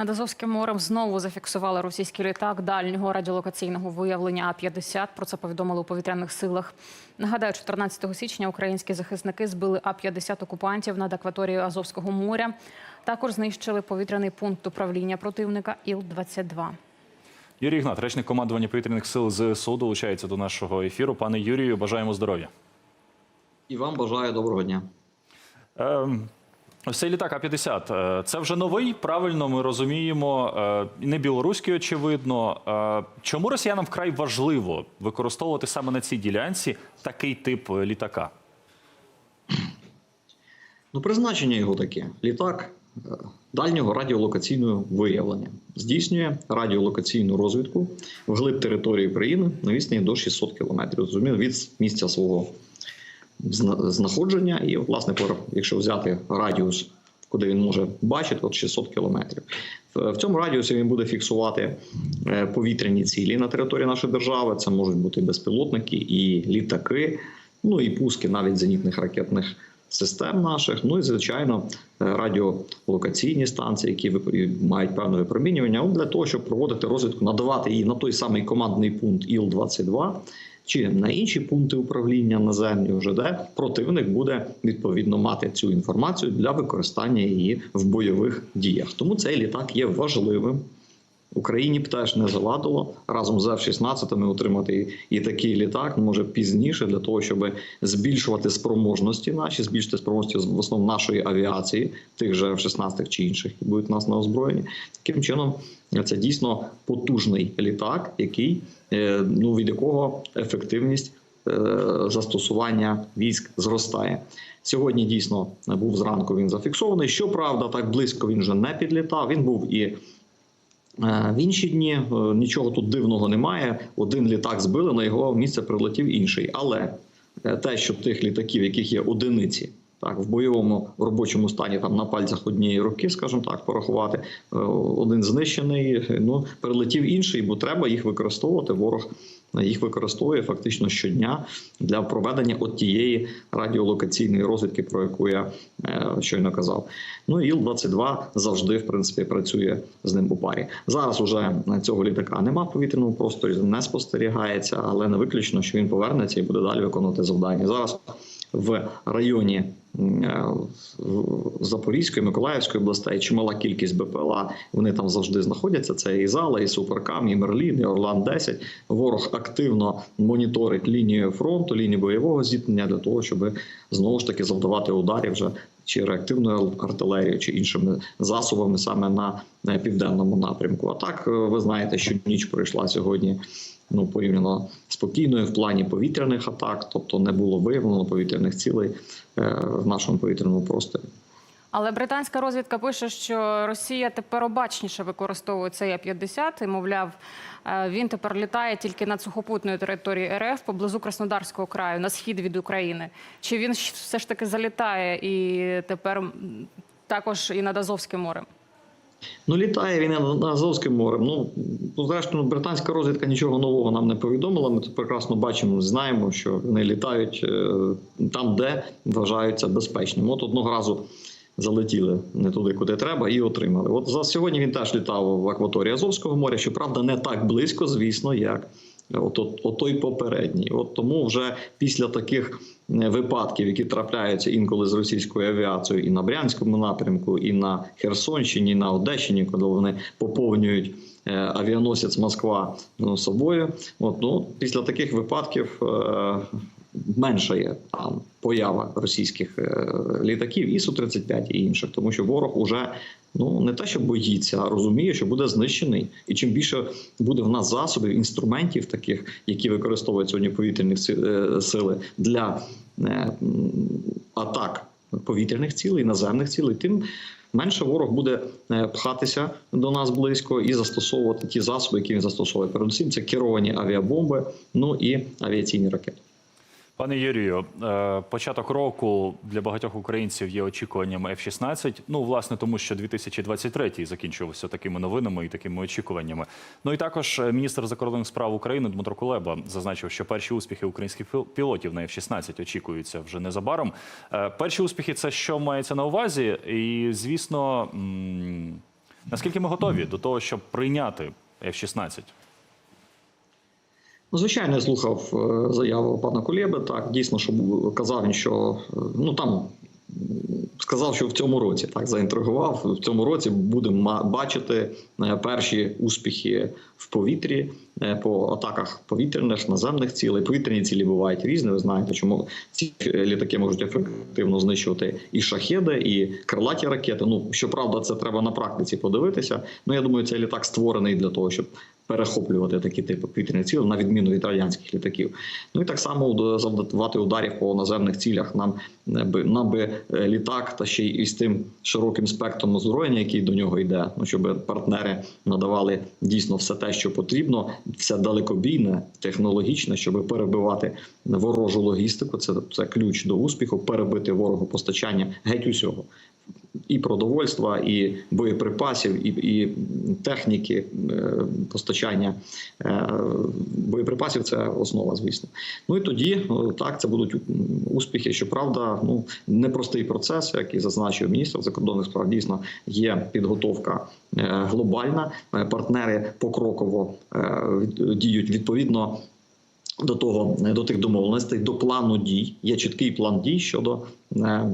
Над Азовським морем знову зафіксували російський літак дальнього радіолокаційного виявлення А-50. Про це повідомили у повітряних силах. Нагадаю, 14 січня українські захисники збили А-50 окупантів над акваторією Азовського моря. Також знищили повітряний пункт управління противника Іл-22. Юрій Ігнат, речник командування повітряних сил ЗСУ, долучається до нашого ефіру. Пане Юрію, бажаємо здоров'я. І вам бажаю доброго дня. Ем, Ось цей літак А-50 е, – це вже новий, правильно ми розуміємо, е, не білоруський, очевидно. Е, Чому росіянам вкрай важливо використовувати саме на цій ділянці такий тип е, літака? Ну, призначення його таке: літак дальнього радіолокаційного виявлення здійснює радіолокаційну розвідку вглиб території країни на відстані до 600 кілометрів. Зрозуміло, від місця свого знаходження. І, власне, якщо взяти радіус, куди він може бачити, от 600 кілометрів. В цьому радіусі він буде фіксувати е, повітряні цілі на території нашої держави. Це можуть бути безпілотники і літаки, ну і пуски навіть зенітних ракетних систем наших. Ну і звичайно, е, радіолокаційні станції, які мають певне випромінювання, для того, щоб проводити розвідку, надавати її на той самий командний пункт Іл-22 чи на інші пункти управління наземні, вже де противник буде відповідно мати цю інформацію для використання її в бойових діях. Тому цей літак є важливим. Україні б теж не завадило разом з F-16 отримати і, такий літак, може пізніше, для того, щоб збільшувати спроможності наші, збільшити спроможності в основному нашої авіації, тих же F-16 чи інших, які будуть нас на озброєнні. Таким чином, це дійсно потужний літак, який е, ну від якого ефективність е, застосування військ зростає. Сьогодні дійсно був зранку. Він зафіксований. Щоправда, так близько він вже не підлітав. Він був і. Е, В інші дні е, нічого тут дивного немає. Один літак збили, на його місце прилетів інший. Але е, те, що тих літаків, яких є одиниці, так в бойовому робочому стані там на пальцях однієї руки, скажімо так, порахувати, один знищений, ну прилетів інший, бо треба їх використовувати. Ворог їх використовує фактично щодня для проведення от тієї радіолокаційної розвідки, про яку я е, щойно казав. Ну Іл-22 завжди в принципі працює з ним у парі. Зараз уже цього літака нема в повітряному просторі, не спостерігається, але не виключно, що він повернеться і буде далі виконувати завдання. Зараз в районі е, Запорізької, Миколаївської областей чимала кількість БПЛА. Вони там завжди знаходяться. Це і Зала, і Суперкам, і Мерлін, і Орлан 10 Ворог активно моніторить лінію фронту, лінію бойового зіткнення для того, щоб знову ж таки завдавати ударів вже чи реактивною артилерією, чи іншими засобами саме на південному напрямку. А так е, ви знаєте, що ніч пройшла сьогодні. Ну, порівняно спокійною в плані повітряних атак, тобто не було виявлено повітряних цілей е, в нашому повітряному просторі. Але британська розвідка пише, що Росія тепер обачніше використовує цей А-50 і, мовляв, е, він тепер літає тільки над сухопутною територією РФ поблизу Краснодарського краю на схід від України. Чи він все ж таки залітає і тепер також і над Азовським морем? Ну, літає він над Азовським морем. Ну, ну, зрештою, британська розвідка нічого нового нам не повідомила. Ми це прекрасно бачимо, знаємо, що вони літають е, там, де вважаються безпечним. От одного разу залетіли не туди, куди треба, і отримали. От за сьогодні він теж літав в акваторії Азовського моря, щоправда, не так близько, звісно, як. От, от, той попередній. От тому вже після таких е, випадків, які трапляються інколи з російською авіацією і на Брянському напрямку, і на Херсонщині, і на Одещині, коли вони поповнюють е, авіаносець Москва ну, собою. От, ну, після таких випадків е, менша є там поява російських е, літаків і Су-35 і інших, тому що ворог уже ну не те, що боїться, а розуміє, що буде знищений. І чим більше буде в нас засобів, інструментів, таких, які використовують сьогодні повітряні е, сили для е, атак повітряних цілей, наземних цілей, тим менше ворог буде пхатися до нас близько і застосовувати ті засоби, які він застосовує. Передусім, це керовані авіабомби, ну і авіаційні ракети. Пане Юрію, е, початок року для багатьох українців є очікуванням F-16. Ну, власне, тому що 2023 закінчувався такими новинами і такими очікуваннями. Ну і також е, міністр закордонних справ України Дмитро Кулеба зазначив, що перші успіхи українських пілотів на F-16 очікуються вже незабаром. Е, Перші успіхи це що мається на увазі? І звісно. Наскільки ми готові до того, щоб прийняти F-16? Ну, звичайно, я слухав е, заяву пана Кулєби. Так, дійсно, що казав він, що е, ну там сказав, що в цьому році так заінтригував. В цьому році будемо бачити е, перші успіхи в повітрі по атаках повітряних наземних цілей. Повітряні цілі бувають різні. Ви знаєте, чому ці літаки можуть ефективно знищувати і шахеди, і крилаті ракети. Ну щоправда, це треба на практиці подивитися. Ну я думаю, цей літак створений для того, щоб перехоплювати такі типи повітряних цілей, на відміну від радянських літаків. Ну і так само завдавати ударів по наземних цілях. Нам би нам би е, літак та ще й із тим широким спектром озброєння, який до нього йде. Ну щоб партнери надавали дійсно все те, що потрібно, все далекобійне, технологічне, щоб перебивати ворожу логістику. Це, це ключ до успіху, перебити ворогу постачання геть усього і продовольства, і боєприпасів, і, і техніки е, постачання е, боєприпасів це основа, звісно. Ну і тоді так це будуть успіхи. Щоправда, ну непростий процес, як і зазначив міністр закордонних справ. Дійсно є підготовка е, глобальна. Партнери покроково діють відповідно до того до тих домовленостей, до плану дій. Є чіткий план дій щодо е,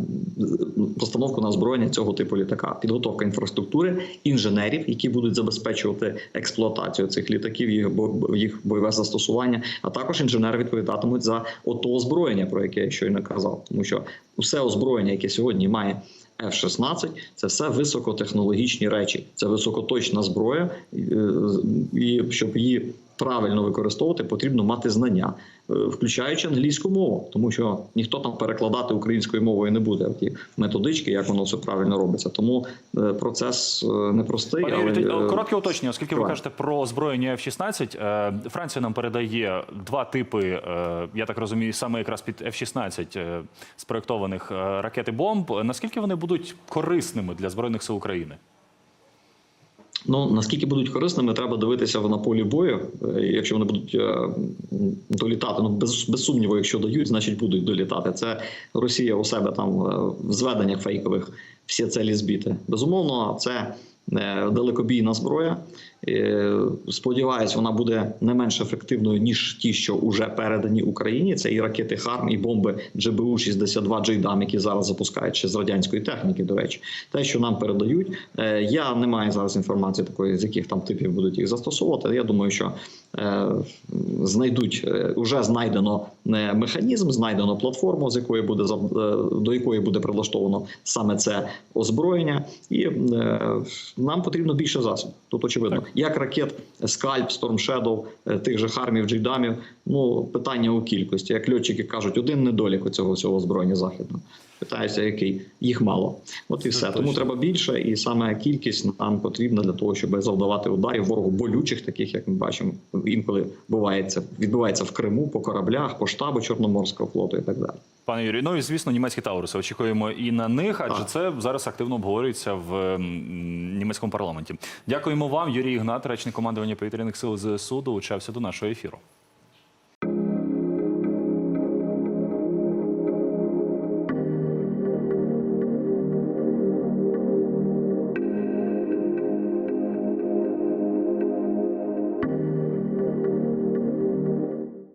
постановки на озброєння цього типу літака, підготовка інфраструктури, інженерів, які будуть забезпечувати експлуатацію цих літаків, їх їх бойове застосування. А також інженери відповідатимуть за ото озброєння, про яке я щойно казав, тому що усе озброєння, яке сьогодні має. F-16 – це все високотехнологічні речі, це високоточна зброя, е, і щоб її правильно використовувати, потрібно мати знання, е, включаючи англійську мову, тому що ніхто там перекладати українською мовою не буде. Ті методички, як воно все правильно робиться. Тому е, процес е, непростий. Пане але, Юрій, коротке уточнення, оскільки ви кажете про озброєння F-16, е, Франція нам передає два типи, я так розумію, саме якраз під F-16 е, спроєктованих ракет і бомб. Наскільки вони будуть корисними для Збройних сил України? Ну наскільки будуть корисними, треба дивитися на полі бою. Е, Якщо вони будуть е, долітати, ну без, без сумніву, якщо дають, значить будуть долітати. Це Росія у себе там е, в зведеннях фейкових всі цілі збіти. Безумовно, це далекобійна зброя. Е, Сподіваюсь, вона буде не менш ефективною ніж ті, що вже передані Україні. Це і ракети Харм, і бомби GBU-62 Джейдам, які зараз запускають ще з радянської техніки. До речі, те, що нам передають, е, я не маю зараз інформації такої, з яких там типів будуть їх застосовувати. Я думаю, що е, знайдуть е, уже знайдено е, механізм, знайдено платформу, з якої буде е, до якої буде прилаштовано саме це озброєння, і е, нам потрібно більше засобів. Тут очевидно, як ракет Скальп, Storm Shadow, е, тих же Хармів, Джейдамів. Ну питання у кількості. Як льотчики кажуть, один недолік у цього всього озброєння західного. Питаюся, який їх мало. От і все. Тому треба більше, і саме кількість нам потрібна для того, щоб завдавати ударів ворогу болючих, таких як ми бачимо, інколи бувається відбувається в Криму по кораблях, по штабу Чорноморського флоту і так далі. Пане Юрію, ну і звісно, німецькі Тауруси. Очікуємо і на них, адже Так. це зараз активно обговорюється в німецькому парламенті. Дякуємо вам, Юрій Ігнат, речник командування повітряних сил ЗСУ, долучався до нашого ефіру.